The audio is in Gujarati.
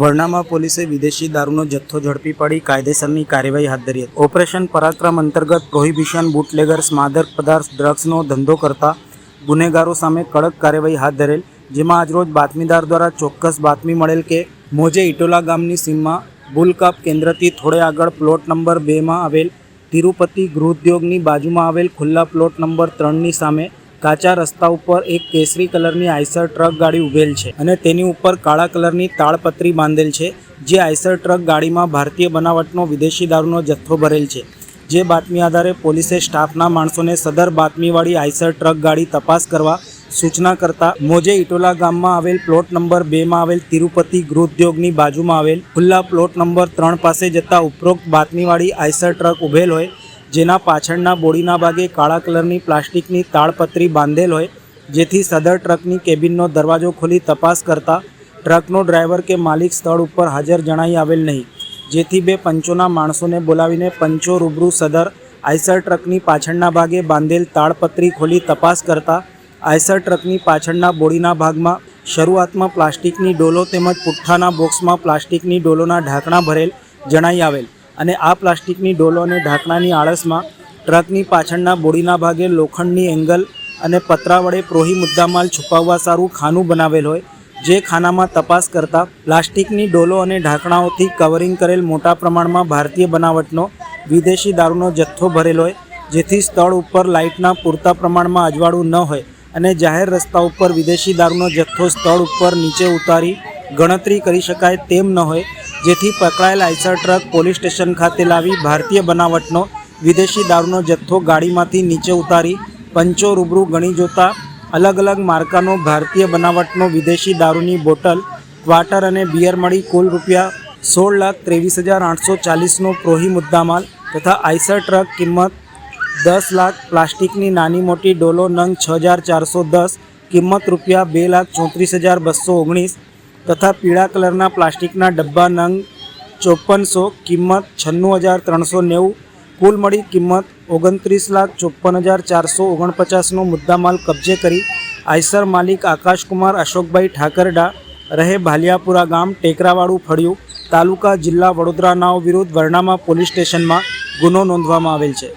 વરનામા પોલીસે વિદેશી દારૂનો જથ્થો ઝડપી પાડી કાયદેસરની કાર્યવાહી હાથ ધરી હતી. ઓપરેશન પરાક્રમ અંતર્ગત પ્રોહિબિશન, બુટલેગર્સ, માદક પદાર્થ, ડ્રગ્સનો ધંધો કરતા ગુનેગારો સામે કડક કાર્યવાહી હાથ ધરેલ, જેમાં આજરોજ બાતમીદાર દ્વારા ચોક્કસ બાતમી મળેલ કે મોજે ઇટોલા ગામની સીમમાં બુલકાપ કેન્દ્રથી થોડે આગળ પ્લોટ નંબર બેમાં આવેલ તિરુપતિ ગૃહોદ્યોગની બાજુમાં આવેલ ખુલ્લા પ્લોટ નંબર ત્રણની સામે કાચા રસ્તા ઉપર એક કેસરી કલરની આઈસર ટ્રક ગાડી ઉભેલ છે અને તેની ઉપર કાળા કલરની તાળપત્રી બાંધેલ છે, જે આઈસર ટ્રક ગાડીમાં ભારતીય બનાવટનો વિદેશી દારૂનો જથ્થો ભરેલ છે. જે બાતમી આધારે પોલીસે સ્ટાફના માણસોને સદર બાતમીવાળી આઈસર ટ્રક ગાડી તપાસ કરવા સૂચના કરતા મોજે ઇટોલા ગામમાં આવેલ પ્લોટ નંબર બેમાં આવેલ તિરુપતિ ગૃહોદ્યોગની બાજુમાં આવેલ ખુલ્લા પ્લોટ નંબર ત્રણ પાસે જતા ઉપરોક્ત બાતમીવાળી આઈસર ટ્રક ઉભેલ હોય જેના પાછળના બોડીના ભાગે કાળા કલરની પ્લાસ્ટિકની તાળપત્રી બાંધેલ હોય, જેથી સદર ટ્રકની કેબિનનો દરવાજો ખોલી તપાસ કરતા ટ્રકનો ડ્રાઈવર કે માલિક સ્થળ ઉપર હાજર જણાઈ આવેલ નહીં. જેથી બે પંચોના માણસોને બોલાવીને પંચો રૂબરૂ સદર આઈસર ટ્રકની પાછળના ભાગે બાંધેલ તાળપત્રી ખોલી તપાસ કરતા આઈસર ટ્રકની પાછળના બોડીના ભાગમાં શરૂઆતમાં પ્લાસ્ટિકની ડોલો તેમજ પુઠ્ઠાના બોક્સમાં પ્લાસ્ટિકની ડોલોના ઢાંકણા ભરેલ જણાઈ આવેલ. અને આ પ્લાસ્ટિકની ડોલો અને ઢાંકણાની આળસમાં ટ્રકની પાછળના બોડીના ભાગે લોખંડની એંગલ અને પતરા વડે પ્રોહી મુદ્દામાલ છુપાવવા સારું ખાનું બનાવેલ હોય, જે ખાનામાં તપાસ કરતા પ્લાસ્ટિકની ડોલો અને ઢાંકણાઓથી કવરિંગ કરેલ મોટા પ્રમાણમાં ભારતીય બનાવટનો વિદેશી દારૂનો જથ્થો ભરેલો હોય, જેથી સ્થળ ઉપર લાઇટના પૂરતા પ્રમાણમાં અજવાળું ન હોય અને જાહેર રસ્તા ઉપર વિદેશી દારૂનો જથ્થો સ્થળ ઉપર નીચે ઉતારી ગણતરી કરી શકાય તેમ ન હોય જેથી પકડાયેલ આઈસર ટ્રક પોલીસ સ્ટેશન ખાતે લાવી ભારતીય બનાવટનો વિદેશી દારૂનો જથ્થો ગાડીમાંથી નીચે ઉતારી પંચો રૂબરૂ ગણી જોતા અલગ અલગ માર્કાનો ભારતીય બનાવટનો વિદેશી દારૂની બોટલ, ક્વાર્ટર અને બિયર મળી કુલ રૂપિયા સોળ લાખ ત્રેવીસ હજાર આઠસો ચાલીસનો પ્રોહી મુદ્દામાલ તથા આઈસર ટ્રક કિંમત દસ લાખ પ્લાસ્ટિકની નાની મોટી ડોલો નંગ છ હજાર ચારસો દસ, કિંમત રૂપિયા બે લાખ ચોત્રીસ હજાર બસો ઓગણીસ તથા પીળા કલરના પ્લાસ્ટિકના ડબ્બા નંગ ચોપનસો કિંમત છન્નું હજાર ત્રણસો નેવું. કુલ મળી કિંમત ઓગણત્રીસ લાખ ચોપન હજાર ચારસો ઓગણપચાસનો મુદ્દામાલ કબજે કરી આઈસર માલિક આકાશકુમાર અશોકભાઈ ઠાકરડા રહે ભાલિયાપુરા ગામ ટેકરાવાળું ફળિયું તાલુકા જિલ્લા વડોદરા નાવ વિરુદ્ધ વરણામા પોલીસ સ્ટેશનમાં ગુનો નોંધવામાં આવેલ છે.